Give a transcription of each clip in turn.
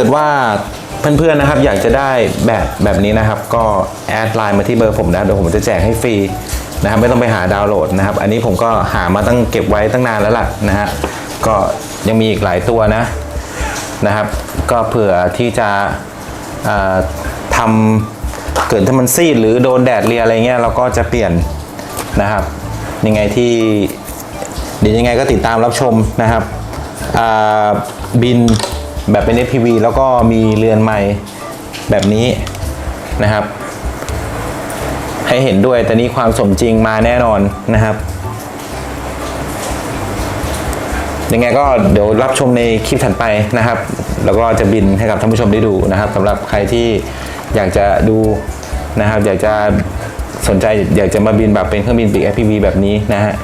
ถ้าเกิดว่าเพื่อนๆนะครับอยากจะได้แบบแบบนี้นะครับ ก็แอดไลน์มาที่เบอร์ผมนะเดี๋ยวผมจะแจกให้ฟรีนะครับไม่ต้องไปหาดาวน์โหลดนะครับ อันนี้ผมก็หามาตั้งเก็บไว้ตั้งนานแล้วล่ะนะฮะก็ยังมีอีกหลายตัวนะนะครับ ก็เผื่อที่จะทำเกิดถ้ามันซีดหรือโดนแดดเรียอะไรเงี้ยเราก็จะเปลี่ยนนะครับ ยังไงที่เดี๋ยวยังไงก็ติดตามรับชมนะครับบิน แบบเป็น FPV แล้วก็มีเรือนไม้แบบนี้นะครับ ให้เห็นด้วยแต่นี้ความสมจริงมาแน่นอนนะครับ ยังไงก็เดี๋ยวรับชมในคลิปถัดไปนะครับ แล้วก็จะบินให้กับท่านผู้ชมได้ดูนะครับสำหรับใครที่อยากจะดูนะครับ อยากจะสนใจอยากจะมาบินแบบเป็นเครื่องบินปีก FPV แบบนี้นะฮะ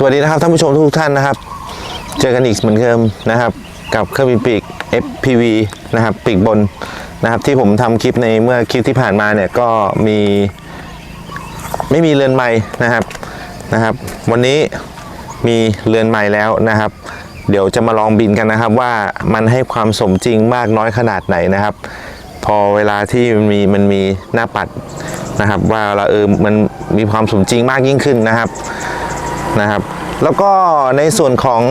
สวัสดีนะครับท่านผู้ชมทุกท่านนะครับ เจอกันอีกเหมือนเดิมนะครับ กับเครื่องบินปีก FPV นะครับปีกบนนะครับ ที่ผมทำคลิปในเมื่อคลิปที่ผ่านมาเนี่ยก็มีไม่มีเรือนไม้นะครับนะครับ วันนี้มีเรือนไม้แล้วนะครับ เดี๋ยวจะมาลองบินกันนะครับ ว่ามันให้ความสมจริงมากน้อยขนาดไหนนะครับ พอเวลาที่มันมีมันมีหน้าปัดนะครับ ว่าเราเออมันมีความสมจริงมากยิ่งขึ้นนะครับ นะครับ แล้วก็ในส่วนของ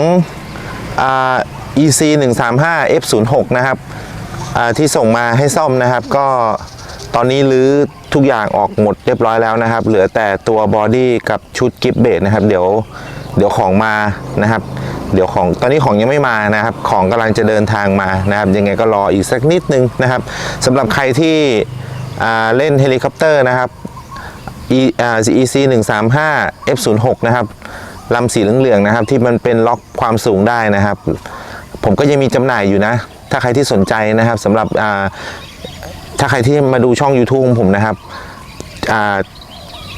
อ่า EC 1 3 5 F 0 6นะครับที่ส่งมาให้ซ่อมนะครับ ก็ตอนนี้รื้อทุกอย่างออกหมดเรียบร้อยแล้วนะครับ เหลือแต่ตัวบอดี้กับชุดกิฟเบสนะครับ เดี๋ยวเดี๋ยวของมานะครับ เดี๋ยวของตอนนี้ของยังไม่มานะครับ ของกำลังจะเดินทางมานะครับ ยังไงก็รออีกสักนิดนึงนะครับสำหรับใครที่เล่นเฮลิคอปเตอร์นะครับ E อ่า EC 1 3 5 F 0 6นะครับ ลำสีเหลืองๆนะครับ ที่มันเป็นล็อกความสูงได้นะครับ ผมก็ยังมีจำหน่ายอยู่นะ ถ้าใครที่สนใจนะครับสำหรับถ้าใครที่มาดูช่อง YouTube ของผมนะครับ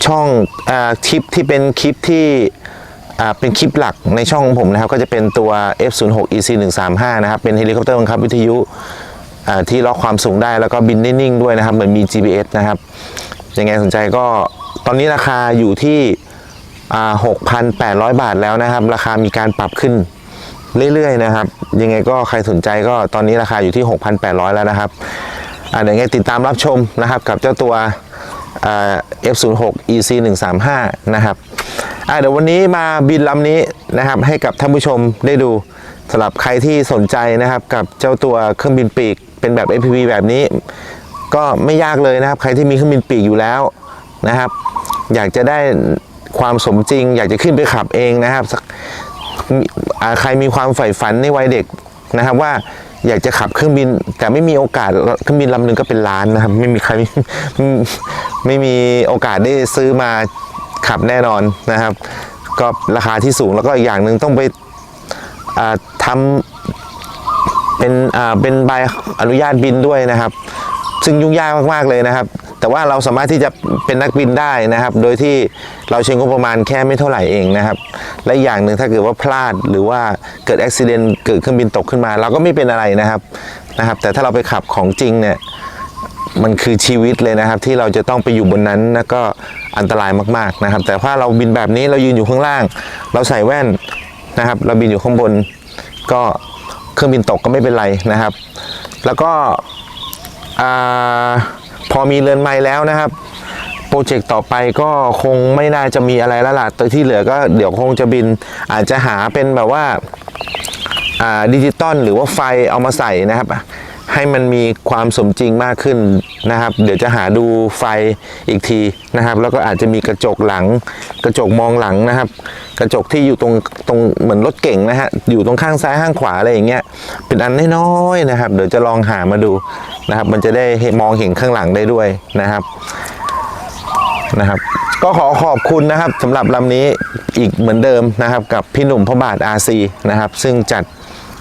ช่องอคลิปที่เป็นคลิปที่เป็นคลิปหลักในช่องของผมนะครับ ก็จะเป็นตัว F06 EC 135 นะครับ เป็นเฮลิคอปเตอร์บังคับวิทยุที่ล็อกความสูงได้แล้วก็บินได้นิ่งด้วยนะครับ เหมือนมี GPS นะครับยังไงสนใจก็ตอนนี้ราคาอยู่ที่ 6,800 บาทแล้วนะครับ ราคามีการปรับขึ้นเรื่อยๆนะครับ ยังไงก็ใครสนใจก็ตอนนี้ราคาอยู่ที่ 6,800 แล้วนะครับเดี๋ยวยังไงติดตามรับชมนะครับกับเจ้าตัว F06 EC 135นะครับเดี๋ยววันนี้มาบินลำนี้นะครับ ให้กับท่านผู้ชมได้ดูสำหรับใครที่สนใจนะครับ กับเจ้าตัวเครื่องบินปีก เป็นแบบ FPV แบบนี้ ก็ไม่ยากเลยนะครับ ใครที่มีเครื่องบินปีกอยู่แล้วนะครับ อยากจะได้ ความสมจริง อยากจะขึ้นไปขับเองนะครับสักใครมีความใฝ่ฝันในวัยเด็กนะครับว่าอยากจะขับเครื่องบิน แต่ไม่มีโอกาสเครื่องบินลำหนึ่งก็เป็นล้านนะครับ ไม่มีใครไม่มีโอกาสได้ซื้อมาขับแน่นอนนะครับ ก็ราคาที่สูงแล้วก็อีกอย่างหนึ่งต้องไปทำเป็นเป็นใบอนุญาตบินด้วยนะครับ ซึ่งยุ่งยากมากๆเลยนะครับ แต่ว่าเราสามารถที่จะเป็นนักบินได้นะครับ โดยที่เราใช้งบประมาณแค่ไม่เท่าไหร่เองนะครับ และอย่างหนึ่งถ้าเกิดว่าพลาดหรือว่าเกิดอุบิเหตุเกิดเครื่องบินตกขึ้นมา เราก็ไม่เป็นอะไรนะครับนะครับ แต่ถ้าเราไปขับของจริงเนี่ยมันคือชีวิตเลยนะครับที่เราจะต้องไปอยู่บนนั้นแล้วก็อันตรายมากๆนะครับ แต่ถ้าเราบินแบบนี้เรายืนอยู่ข้างล่าง เราใส่แว่นนะครับ เราบินอยู่ข้างบน ก็เครื่องบินตกก็ไม่เป็นไรนะครับ แล้วก็อ่า พอมีเรือนไม้แล้วนะครับโปรเจกต์ต่อไปก็คงไม่น่าจะมีอะไรแล้วล่ะตัวที่เหลือก็เดี๋ยวคงจะบิน อาจจะหาเป็นแบบว่าอ่าดิจิตอลหรือว่าไฟเอามาใส่นะครับ ให้มันมีความสมจริงมากขึ้นนะครับ เดี๋ยวจะหาดูไฟอีกทีนะครับ แล้วก็อาจจะมีกระจกหลัง กระจกมองหลังนะครับ กระจกที่อยู่ตรงตรงเหมือนรถเก่งนะฮะอยู่ตรงข้างซ้ายข้างขวาอะไรอย่างเงี้ยเป็นอันน้อยๆนะครับ เดี๋ยวจะลองหามาดูนะครับ มันจะได้มองเห็นข้างหลังได้ด้วยนะครับนะครับก็ขอขอบคุณนะครับสำหรับลำนี้อีกเหมือนเดิมนะครับ กับพี่หนุ่มพระบาท RC นะครับ ซึ่งจัด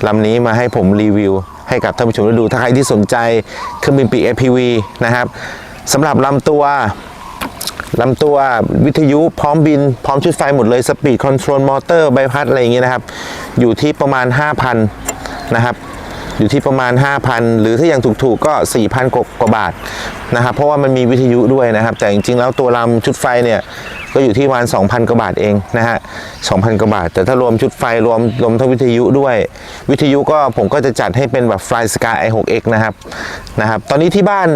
ลำนี้มาให้ผมรีวิว ให้กับท่านผู้ชมได้ดูถ้าใครที่สนใจเครื่องบินปีก FPV นะครับสำหรับลำตัวลำตัววิทยุพร้อมบิน พร้อมชุดไฟหมดเลยสปีดคอนโทรลมอเตอร์ใบพัดอะไรอย่างเงี้ยนะครับ อยู่ที่ประมาณ 5,000 นะครับ อยู่ที่ประมาณ 5,000 หรือถ้าอย่างถูกๆก็ 4,000กว่ากว่าบาทนะครับเพราะว่ามันมีวิทยุด้วยนะครับ แต่จริงๆแล้วตัวลำชุดไฟเนี่ยก็อยู่ที่ประมาณ 2,000 กว่าบาทเองนะฮะ 2,000 กว่าบาท แต่ถ้ารวมชุดไฟรวมรวมทั้งวิทยุด้วย วิทยุก็ผมก็จะจัดให้เป็นแบบ Fly Sky i6x นะครับนะครับ ตอนนี้ที่บ้าน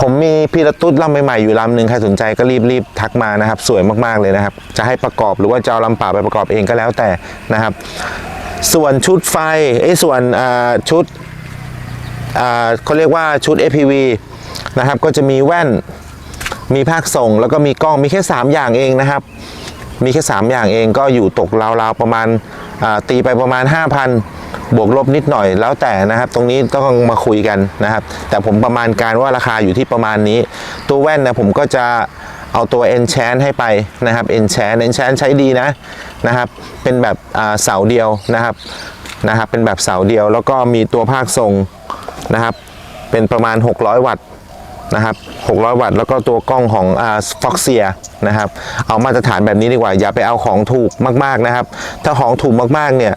ผมมีพีระตุดลำใหม่ๆอยู่ลำหนึ่งใครสนใจก็รีบๆทักมานะครับ สวยมากๆเลยนะครับ จะให้ประกอบหรือว่าจะเอาลำป่าไปประกอบเองก็แล้วแต่นะครับ ส่วนชุดไฟไอ้ส่วนชุดเขาเรียกว่าชุด APV นะครับ ก็จะมีแว่น มีภาคส่ง แล้วก็มีกล้อง มีแค่ 3 อย่างเองนะครับ มีแค่ 3 อย่างเองก็อยู่ตกราวๆประมาณตีไปประมาณ 5,000 บวกลบนิดหน่อยแล้วแต่นะครับ ตรงนี้ต้องมาคุยกันนะครับ แต่ผมประมาณการว่าราคาอยู่ที่ประมาณนี้ ตัวแว่นนะผมก็จะเอาตัว Enchant ให้ไปนะครับ Enchant Enchant ใช้ดีนะ นะครับ เป็นแบบเสาเดียวนะครับนะครับ เป็นแบบเสาเดียวแล้วก็มีตัวภาคทรงนะครับ เป็นประมาณ 600 วัตต์นะครับ 600 วัตต์แล้วก็ตัวกล้องของฟ็อกเซียนะครับ เอามาตรฐานแบบนี้ดีกว่า อย่าไปเอาของถูกมาก ๆนะครับ ถ้าของถูกมากๆเนี่ย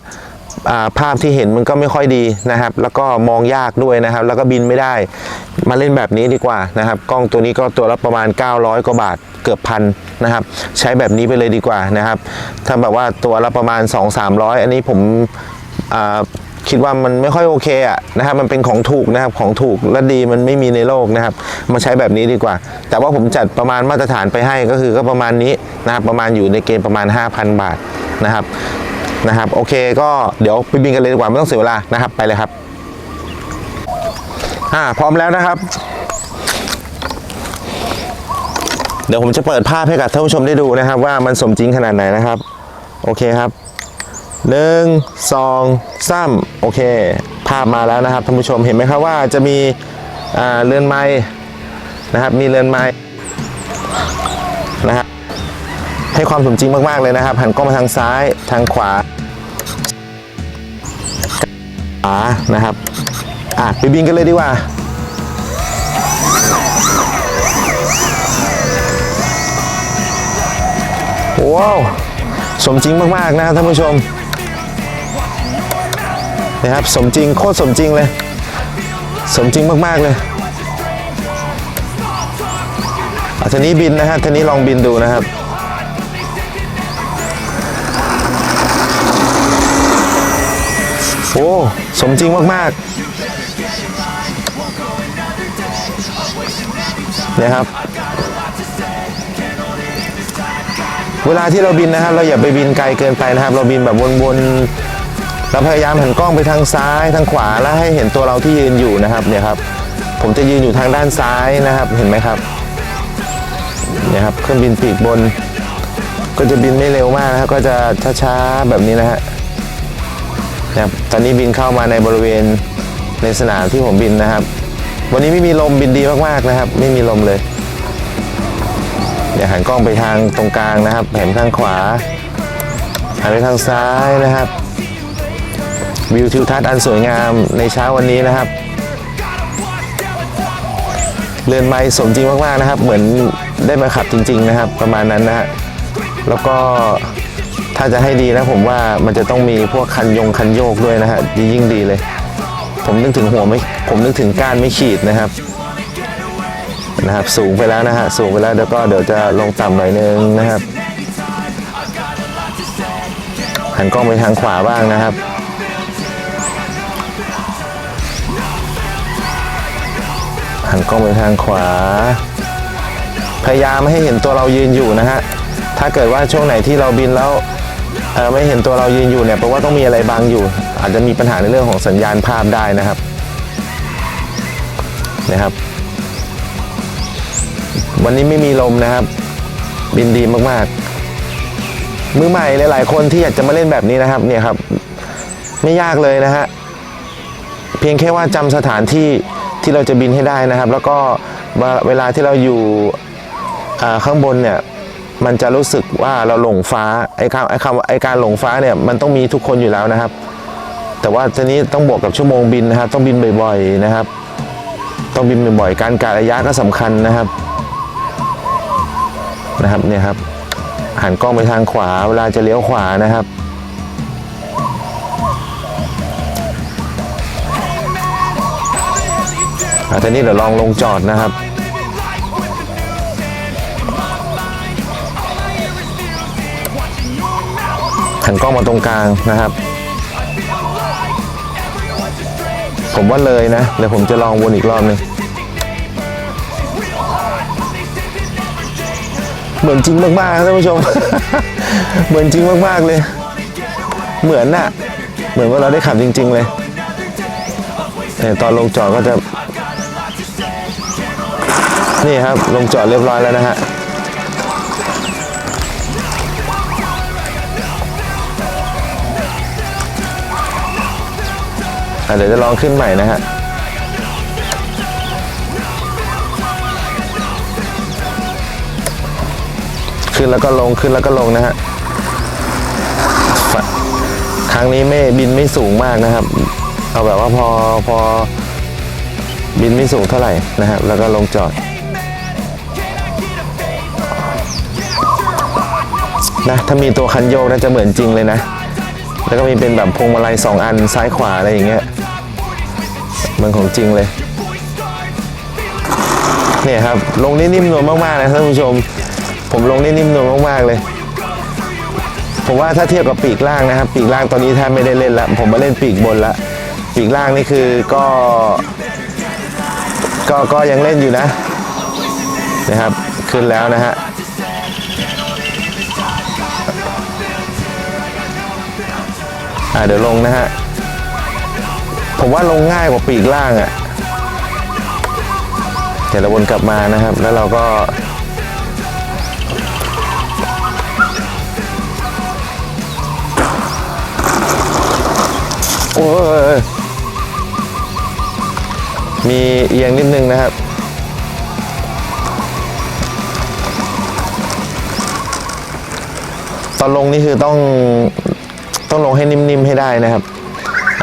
ภาพที่เห็นมันก็ไม่ค่อยดีนะครับ แล้วก็มองยากด้วยนะครับ แล้วก็บินไม่ได้ มาเล่นแบบนี้ดีกว่านะครับ กล้องตัวนี้ก็ตัวละประมาณ 900 กว่าบาท เกือบพัน นะครับ ใช้แบบนี้ไปเลยดีกว่านะครับ ถ้าแบบว่าตัวละประมาณ 2-300 อันนี้ผมคิดว่ามันไม่ค่อยโอเคอะนะครับมันเป็นของถูกนะครับของถูกและดีมันไม่มีในโลกนะครับ มาใช้แบบนี้ดีกว่า แต่ว่าผมจัดประมาณมาตรฐานไปให้ก็คือก็ประมาณนี้นะครับประมาณอยู่ในเกณฑ์ประมาณ 5,000 บาทนะครับนะครับ โอเคก็เดี๋ยวไปบินกันเลยดีกว่าไม่ต้องเสียเวลานะครับไปเลยครับอ่าพร้อมแล้วนะครับ เดี๋ยวผมจะเปิดภาพให้กับท่านผู้ชมได้ดูนะครับ ว่ามันสมจริงขนาดไหนนะครับ โอเคครับหนึ่งสองสามโอเค ภาพมาแล้วนะครับท่านผู้ชมเห็นไหมครับว่าจะมีเรือนไม้นะครับ มีเรือนไม้นะครับให้ความสมจริงมาก ๆ เลยนะครับ หันกล้องมาทางซ้ายทางขวาขวานะครับ อะไปบินกันเลยดีกว่า ว้าวสมจริงมากๆนะครับท่านผู้ชมนะครับสมจริงโคตรสมจริงเลย สมจริงมากๆเลยอาทีนี้บินนะฮะทีนี้ลองบินดูนะครับโอ้สมจริงมากๆนี่ยครับ เวลาที่เราบินนะครับ เราอย่าไปบินไกลเกินไปนะครับ เราบินแบบวนๆเราพยายามหันกล้องไปทางซ้ายทางขวาแล้วให้เห็นตัวเราที่ยืนอยู่นะครับเนี่ยครับ ผมจะยืนอยู่ทางด้านซ้ายนะครับเห็นไหมครับเนี่ยครับเครื่องบินปีกบน ก็จะบินไม่เร็วมากนะครับ ก็จะช้าๆแบบนี้นะฮะนะครับตอนนี้บินเข้ามาในบริเวณในสนามที่ผมบินนะครับ วันนี้ไม่มีลมบินดีมากๆนะครับ ไม่มีลมเลย อย่าหันกล้องไปทางตรงกลางนะครับหันทางขวาหันไปทางซ้ายนะครับ วิวทิวทัศน์อันสวยงามในเช้าวันนี้นะครับ เรือนไม้สมจริงมากๆนะครับ เหมือนได้มาขับจริง ๆ นะครับ ประมาณนั้นนะฮะแล้วก็ถ้าจะให้ดีนะผมว่ามันจะต้องมีพวกคันยงคันโยกด้วยนะฮะยิ่งดีเลย ผมนึกถึงหัวไม่ผมนึกถึงก้านไม่ขีดนะครับ นะครับสูงไปแล้วนะฮะสูงไปแล้วเดี๋ยวก็เดี๋ยวจะลงต่ำหน่อยนึงนะครับหันกล้องไปทางขวาบ้างนะครับหันกล้องไปทางขวา พยายามไม่ให้เห็นตัวเรายืนอยู่นะฮะถ้าเกิดว่าช่วงไหนที่เราบินแล้วไม่เห็นตัวเรายืนอยู่เนี่ยแปลว่าต้องมีอะไรบังอยู่ อาจจะมีปัญหาในเรื่องของสัญญาณภาพได้นะครับนะครับ วันนี้ไม่มีลมนะครับ บินดีมากๆ มือใหม่หลาย ๆ คนที่อยากจะมาเล่นแบบนี้นะครับ เนี่ยครับ ไม่ยากเลยนะฮะเพียงแค่ว่าจำสถานที่ที่เราจะบินให้ได้นะครับ แล้วก็เวลาที่เราอยู่ข้างบนเนี่ยมันจะรู้สึกว่าเราหลงฟ้าไอ้คำไอ้คำไอ้การหลงฟ้าเนี่ยมันต้องมีทุกคนอยู่แล้วนะครับ แต่ว่าทีนี้ต้องบวกกับชั่วโมงบินนะครับ ต้องบินบ่อยๆนะครับ ต้องบินบ่อยๆการกะระยะก็สำคัญนะครับ นะครับเนี่ยครับหันกล้องไปทางขวาเวลาจะเลี้ยวขวานะครับ อาทีนี้เดี๋ยวลองลงจอดนะครับ หันกล้องมาตรงกลางนะครับ ผมว่าเลยนะ เดี๋ยวผมจะลองวนอีกรอบหนึง เหมือนจริงมากๆครับท่านผู้ชม เหมือนจริงมากๆเลย เหมือนน่ะ เหมือนว่าเราได้ขับจริง ๆ เลยแต่ตอนลงจอดก็จะ นี่ครับ ลงจอดเรียบร้อยแล้วนะฮะเดี๋ยวจะลองขึ้นใหม่นะฮะ ขึ้นแล้วก็ลงขึ้นแล้วก็ลงนะฮะครั้งนี้ไม่บินไม่สูงมากนะครับ เอาแบบว่าพอพอบินไม่สูงเท่าไหร่นะครับแล้วก็ลงจอดนะถ้ามีตัวคันโยกน่าจะเหมือนจริงเลยนะ แล้วก็มีเป็นแบบพวงมาลัยสองอันซ้ายขวาอะไรอย่างเงี้ยเหมันของจริงเลยเนี่ยครับลงนิ่มนวลมากๆนะท่านผู้ชม ผมลงได้นิ่มนวลมากๆเลย ผมว่าถ้าเทียบกับปีกล่างนะครับ ปีกล่างตอนนี้แทบไม่ได้เล่นละผมมาเล่นปีกบนละปีกล่างนี่คือก็ ก็ก็ยังเล่นอยู่นะนะครับ ขึ้นแล้วนะฮะอ่าเดี๋ยวลงนะฮะ ผมว่าลงง่ายกว่าปีกล่างอะ่ะเดี๋ยวเราวนกลับมานะครับ แล้วเราก็ โอ้ยมีเอียงนิดนึงนะครับ ตอนลงนี่คือต้องต้องลงให้นิ่มๆให้ได้นะครับ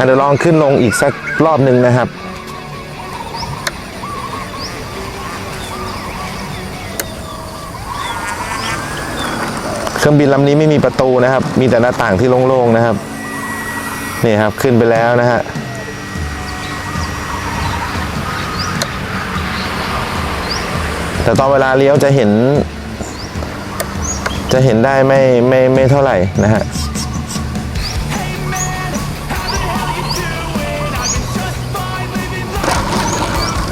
เดี๋ยวลองขึ้นลงอีกสักรอบหนึ่งนะครับเครื่องบินลำนี้ไม่มีประตูนะครับ มีแต่หน้าต่างที่โล่งๆนะครับ นี่ครับขึ้นไปแล้วนะฮะแต่ตอนเวลาเลี้ยวจะเห็น จะเห็นได้ไม่ไม่ไม่เท่าไหร่นะฮะ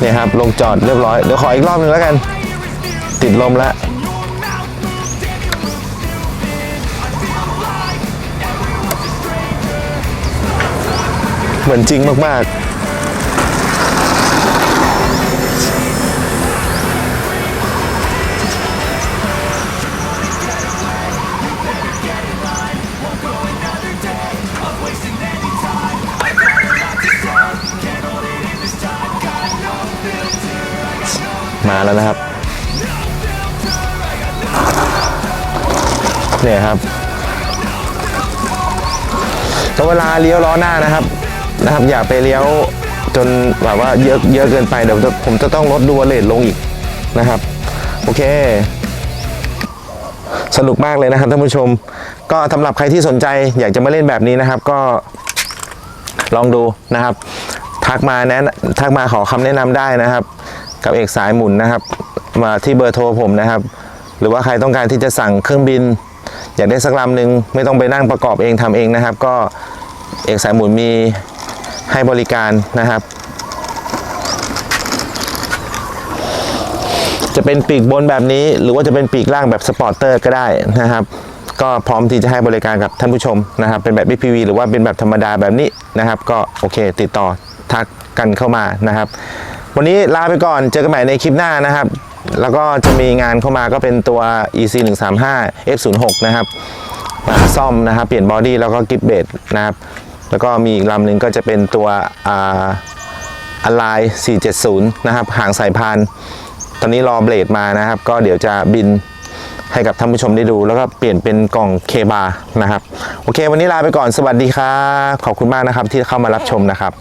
เนี่ยครับ ลงจอดเรียบร้อย เดี๋ยวขออีกรอบหนึงแล้วกัน ติดลมแล้ว มือนจริงมากๆมาแล้วนะครับ เนี่ยครับแล้วเวลาเลี้ยวล้อหน้านะครับ นะครับอย่าไปเลี้ยวจนแบบว่าเยอะเยอะเกินไปเดี๋ยวผมจะต้องลดดูวเลทลงอีกนะครับ โอเค สนุกมากเลยนะครับท่านผู้ชม ก็สำหรับใครที่สนใจอยากจะมาเล่นแบบนี้นะครับ ก็ลองดูนะครับ ทักมาแนะทักมาขอคำแนะนำได้นะครับ กับเอกสายหมุนนะครับ มาที่เบอร์โทรผมนะครับ หรือว่าใครต้องการที่จะสั่งเครื่องบิน อยากได้สักลำหนึ่งไม่ต้องไปนั่งประกอบเองทำเองนะครับ ก็เอกสายหมุนมี ให้บริการนะครับ จะเป็นปีกบนแบบนี้ หรือว่าจะเป็นปีกล่างแบบสปอร์เตอร์ก็ได้นะครับ ก็พร้อมที่จะให้บริการกับท่านผู้ชมนะครับ เป็นแบบ BPV หรือว่าเป็นแบบธรรมดาแบบนี้นะครับ ก็โอเค ติดต่อทักกันเข้ามานะครับ วันนี้ลาไปก่อนเจอกันใหม่ในคลิปหน้านะครับ แล้วก็จะมีงานเข้ามาก็เป็นตัว EC 1 3 5 F06 นะครับมาซ่อมนะครับ เปลี่ยนบอดี้แล้วก็กิฟเบดนะครับ แล้วก็มีอีกลำหนึ่งก็จะเป็นตัวอ่าอลาย470 นะครับห่างสายพาน ตอนนี้รอเบลดมานะครับ ก็เดี๋ยวจะบินให้กับท่านผู้ชมได้ดู แล้วก็เปลี่ยนเป็นกล่องเคบานะครับ โอเค วันนี้ลาไปก่อนสวัสดีครับ ขอบคุณมากนะครับที่เข้ามารับชมนะครับ